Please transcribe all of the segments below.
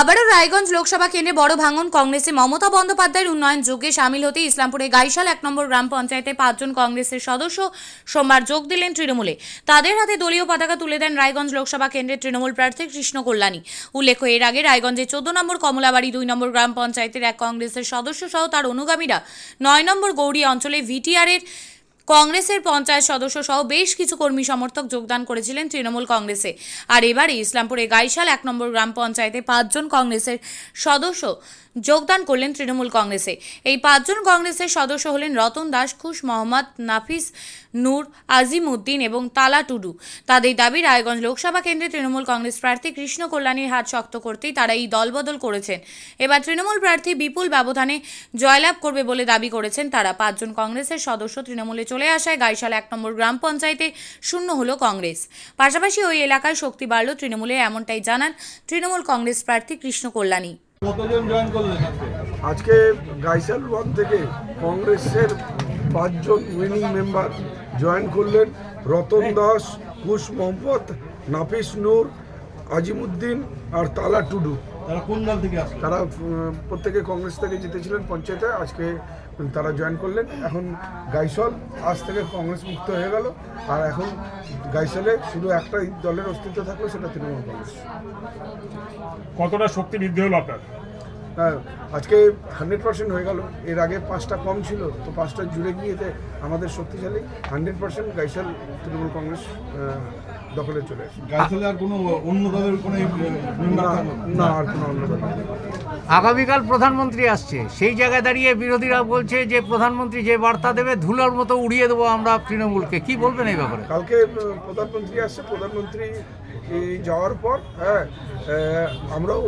আবারও রায়গঞ্জ লোকসভা কেন্দ্রে বড় ভাঙন কংগ্রেসে মমতা বন্দ্যোপাধ্যায়ের উন্নয়ন যোগে সামিল হতে ইসলামপুরে গাইশাল এক নম্বর গ্রাম পঞ্চায়েতে পাঁচজন কংগ্রেসের সদস্য সোমবার যোগ দিলেন তৃণমূলে। তাদের হাতে দলীয় পতাকা তুলে দেন রায়গঞ্জ লোকসভা কেন্দ্রের তৃণমূল প্রার্থী কৃষ্ণ কল্যাণী। উল্লেখ্য, এর আগে রায়গঞ্জে চোদ্দ নম্বর কমলাবাড়ি, দুই নম্বর গ্রাম পঞ্চায়েতের এক কংগ্রেসের সদস্য সহ তার অনুগামীরা নয় নম্বর গৌরী অঞ্চলে ভিটিআরের কংগ্রেসের পঞ্চায়েত সদস্য সহ বেশ কিছু কর্মী সমর্থক যোগদান করেছিলেন তৃণমূল কংগ্রেসে। আর এবারে ইসলামপুরে গাইশাল এক নম্বর গ্রাম পঞ্চায়েতে পাঁচজন কংগ্রেসের সদস্য যোগদান করলেন তৃণমূল কংগ্রেসে। এই পাঁচজন কংগ্রেসের সদস্য হলেন রতন দাস, খুশ মোহাম্মদ, নাফিস নূর, আজিম উদ্দিন এবং তালা টুডু। তাদের দাবি, রায়গঞ্জ লোকসভা কেন্দ্রে তৃণমূল কংগ্রেস প্রার্থী কৃষ্ণ কল্যাণীর হাত শক্ত করতেই তারা এই দলবদল করেছেন। এবার তৃণমূল প্রার্থী বিপুল ব্যবধানে জয়লাভ করবে বলে দাবি করেছেন তারা। পাঁচজন কংগ্রেসের সদস্য তৃণমূলে চলে আসায় গাইশাল এক নম্বর গ্রাম পঞ্চায়েতে শূন্য হলো কংগ্রেস। পাশাপাশি ওই এলাকায় শক্তি বাড়ল তৃণমূলে, এমনটাই জানান তৃণমূল কংগ্রেস প্রার্থী কৃষ্ণ কল্যাণী। আজকে? গাইসাল ওয়ান থেকে কংগ্রেসের পাঁচজন উইনিং মেম্বার জয়েন করলেন। রতন দাস, কুশ মোহাম্মদ, নাফিস নূর, আজিমুদ্দিন আর তালা টুডু। তারা কোন দল থেকে আসলো? তারা প্রত্যেকে কংগ্রেস থেকে জিতেছিলেন পঞ্চায়েতে আজকে তারা জয়েন করলেন। এখন গাইসল আজ থেকে কংগ্রেস মুক্ত হয়ে গেল। আর এখন গাইসলে শুধু একটাই দলের অস্তিত্ব থাকল সেটা তৃণমূল কংগ্রেস। কতটা শক্তি বৃদ্ধি হলো আপনার? হ্যাঁ আজকে হান্ড্রেড পার্সেন্ট হয়ে গেল এর আগে পাঁচটা কম ছিল তো পাঁচটা জুড়ে গিয়েতে আমাদের শক্তিশালী হান্ড্রেড পার্সেন্ট গাইশাল তৃণমূল কংগ্রেস দখলে চলে আসে গাইছলে আর কোনো অন্য দলের কোনো না আর কোনো অন্য দল। আগামীকাল প্রধানমন্ত্রী আসছে। সেই জায়গায় দাঁড়িয়ে বিরোধীরা বলছে যে, প্রধানমন্ত্রী যে বার্তা দেবে, ধুলোর মতো উড়িয়ে দেবো আমরা তৃণমূলকে। কি বলবেন এই ব্যাপারে? কালকে প্রধানমন্ত্রী আসছে। প্রধানমন্ত্রী যাওয়ার পর হ্যাঁ আমরাও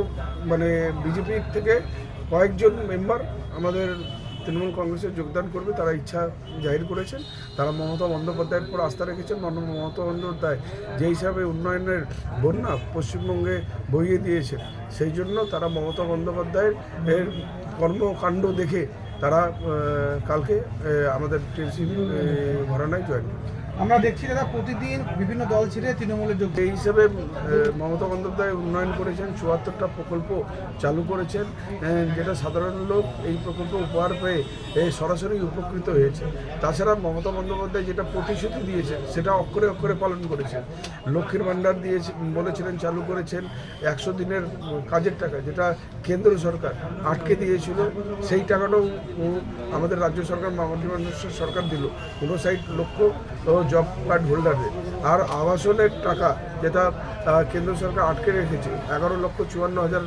মানে বিজেপির থেকে কয়েকজন মেম্বার আমাদের তৃণমূল কংগ্রেসে যোগদান করবে, তারা ইচ্ছা জাহির করেছেন। তারা মমতা বন্দ্যোপাধ্যায়ের পর আস্থা রেখেছেন মমতা বন্দ্যোপাধ্যায় যে হিসাবে উন্নয়নের বন্যা পশ্চিমবঙ্গে বইয়ে দিয়েছে, সেই জন্য তারা মমতা বন্দ্যোপাধ্যায়ের কর্মকাণ্ড দেখে তারা কালকে আমাদের টিএমসি ঘরানায় জয়েন আমরা দেখছি দাদা প্রতিদিন বিভিন্ন দল ছেড়ে তৃণমূলে যোগ এই হিসেবে মমতা বন্দ্যোপাধ্যায় উন্নয়ন করেছেন চুয়াত্তরটা প্রকল্প চালু করেছেন যেটা সাধারণ লোক এই প্রকল্প উপহার পেয়ে সরাসরি উপকৃত হয়েছে। তাছাড়া মমতা বন্দ্যোপাধ্যায় যেটা প্রতিশ্রুতি দিয়েছেন সেটা অক্ষরে অক্ষরে পালন করেছেন। লক্ষ্মীর ভাণ্ডার দিয়েছে বলেছিলেন চালু করেছেন একশো দিনের কাজের টাকা যেটা কেন্দ্র সরকার আটকে দিয়েছিল সেই টাকাটাও আমাদের রাজ্য সরকার মামতি মানুষের সরকার দিল। উনষাট লক্ষ জব কার্ড হোল্ডারদের আর আবাসনের টাকা যেটা কেন্দ্র সরকার আটকে রেখেছে, এগারো লক্ষ চুয়ান্ন হাজার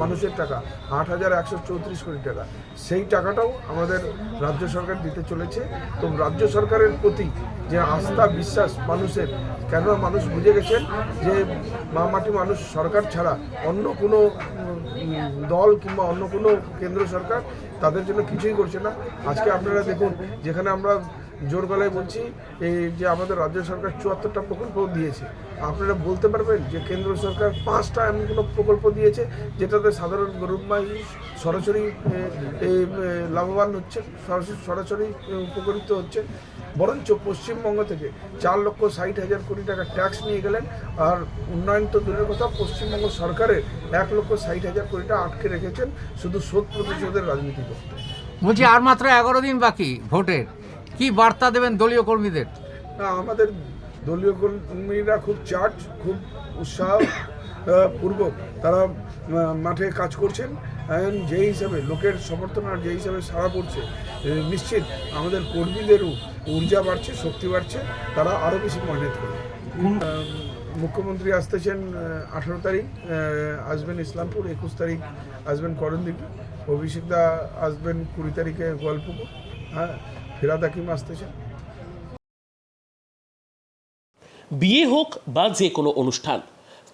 মানুষের টাকা, আট হাজার একশো চৌত্রিশ কোটি টাকা। সেই টাকাটাও আমাদের রাজ্য সরকার দিতে চলেছে। তো রাজ্য সরকারের প্রতি যে আস্থা, বিশ্বাস মানুষের, কেন মানুষ বুঝে গেছেন যে মা মাটি মানুষ সরকার ছাড়া অন্য কোনো দল কিংবা অন্য কোনো কেন্দ্র সরকার তাদের জন্য কিছুই করছে না। আজকে আপনারা দেখুন, যেখানে আমরা জোর গলায় বলছি, এই যে আমাদের রাজ্য সরকার চুয়াত্তরটা প্রকল্প দিয়েছে, আপনারা বলতে পারবেন যে কেন্দ্র সরকার পাঁচটা এমন কোনো প্রকল্প দিয়েছে, যেটাতে সাধারণ গরিব মানুষ সরাসরি লাভবান হচ্ছে, সরাসরি সরাসরি উপকৃত হচ্ছে। বরঞ্চ পশ্চিমবঙ্গ থেকে চার লক্ষ ষাট হাজার কোটি টাকা ট্যাক্স নিয়ে গেলেন। আর উন্নয়ন তো দূরের কথা পশ্চিমবঙ্গ সরকারের এক লক্ষ ষাট হাজার কোটি টাকা আটকে রেখেছেন শুধু শোধ প্রতিশোধের রাজনীতি করতে। বলছি আর মাত্র এগারো দিন বাকি ভোটের। কি বার্তা দেবেন দলীয় কর্মীদের? না আমাদের দলীয় কর্মীরা খুব চার্জ খুব উৎসাহ পূর্বক তারা মাঠে কাজ করছেন। And যে হিসাবে লোকের সমর্থন আর যে হিসাবে সাড়া পড়ছে নিশ্চিত আমাদের কর্মীদেরও ঊর্জা বাড়ছে শক্তি বাড়ছে তারা আরও বেশি মেহনত করবে মুখ্যমন্ত্রী আসতেছেন আঠারো তারিখ আসবেন ইসলামপুর একুশ তারিখ আসবেন করণদ্বীপে অভিষেক দা আসবেন কুড়ি তারিখে গোয়ালপুকুর হ্যাঁ ফেরাদ হাকিম আসতেছেন। বিয়ে হোক বা যে কোনো অনুষ্ঠান